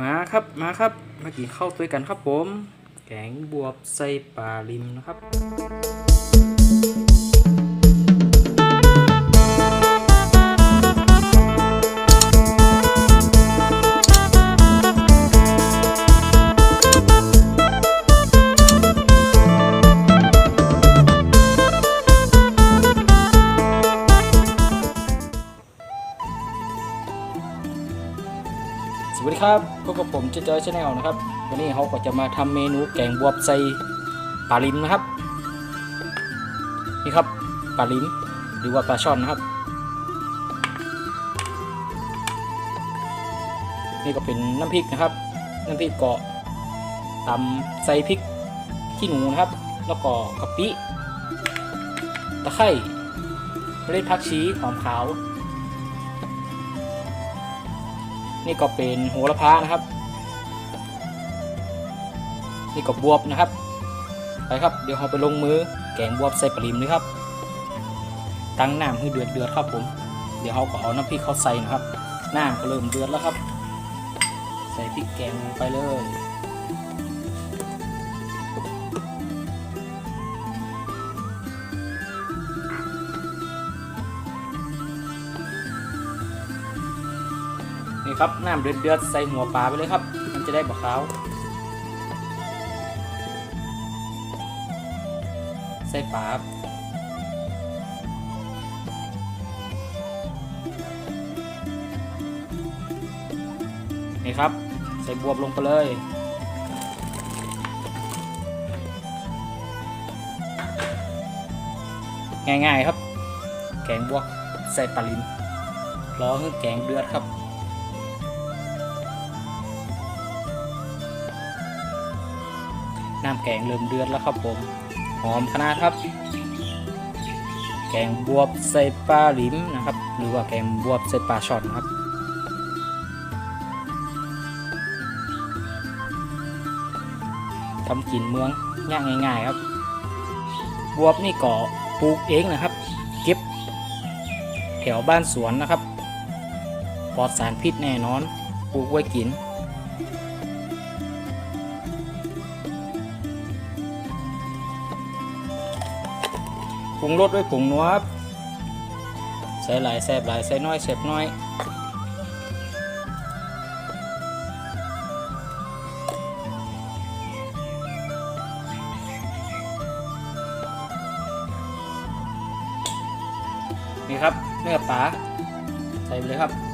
มาครับมาครับมากินข้าวด้วยกันครับผม แกงบวบใส่ปลาลิมนะครับ สวัสดีครับพบกับผมเจจอยชาแนลนะครับ วันนี้เขาก็จะมาทำเมนูแกงบวบใส่ปลาลิมนะครับ นี่ครับปลาลิ้มหรือว่าปลาช่อนนะครับ นี่ก็เป็นน้ำพริกนะครับ น้ำพริกเกาะตำใส่พริกขี้หนูนะครับ แล้วก็กะปิตะไคร้เมล็ดผักชีหอมขาว นี่ก็เป็นโหระพานะครับ นี่ก็บวบนะครับ ไปครับ เดี๋ยวเราไปลงมือแกงบวบใส่ปลาลิมเลยครับ ตั้งน้ำให้เดือดเดือดครับผม เดี๋ยวเราก็เอาน้ำพริกเข้าใส่นะครับ น้ำก็เริ่มเดือดแล้วครับ ใส่พริกแกงลงไปเลย ครับน้ำเดือดเดือดๆใส่หัวปลาไปเลยครับ มันจะได้บะขาว ใส่ปลาครับนี่ครับ ใส่บวบลงไปเลยง่ายๆครับ แกงบวกใส่ปลาลิมรอให้แกงเดือดครับ น้ำแกงเริ่มเดือดแล้วครับผมหอมขนาดครับ แกงบวบใส่ปลาหลิมนะครับ หรือว่าแกงบวบใส่ปลาช่อนครับทำกินเมืองย่างง่าย ๆ ครับบวบนี่ก็ปลูกเองนะครับ เก็บแถวบ้านสวนนะครับ ปลอดสารพิษแน่นอน ปลูกไว้กิน รุงรสด้วยผงนัวครับใส่หลายแสบหลายใส่น้อยแสบน้อย นี่ครับเนื้อปลาใส่ไปเลยครับ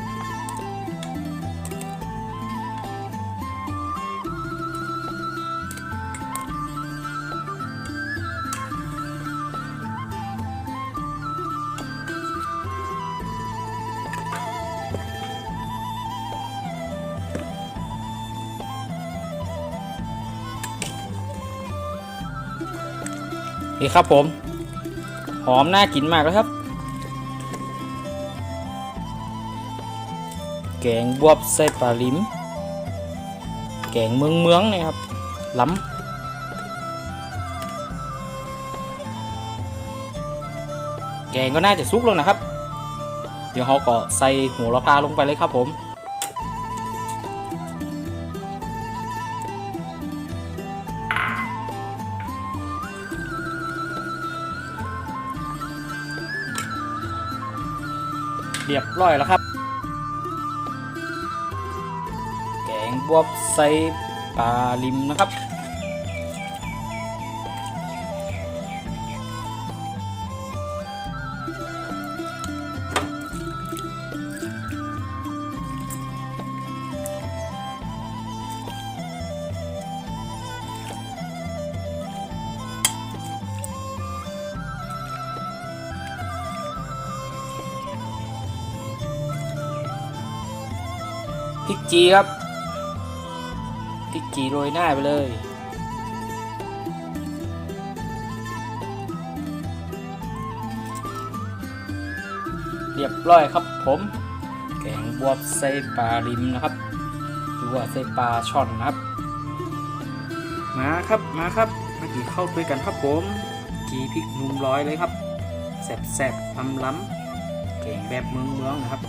นี่ครับผม หอมน่ากินมากแล้วครับ แกงบวบใส่ปลาลิมแกงเมืองเมืองนี่ยครับล้ำแกงก็น่าจะสุกแล้วนะครับ เดี๋ยวเราก็ใส่หัวละพาลงไปเลยครับผม เรียบร้อยแล้วครับ แกงบวบใส่ปลาลิมนะครับ ริกจีครับพริกจีโรยหน้าไปเลย เรียบร้อยครับผม แกงบวบใส่ปลาริมนะครับหรือว่าใส่ปลาช่อนนะครับ มาครับมาครับมากินข้าด้วยกันครับผมจีพริกนุ่มร้อยเลยครับแซ่บๆล้ำๆแกงแบบเมืองๆนะครับ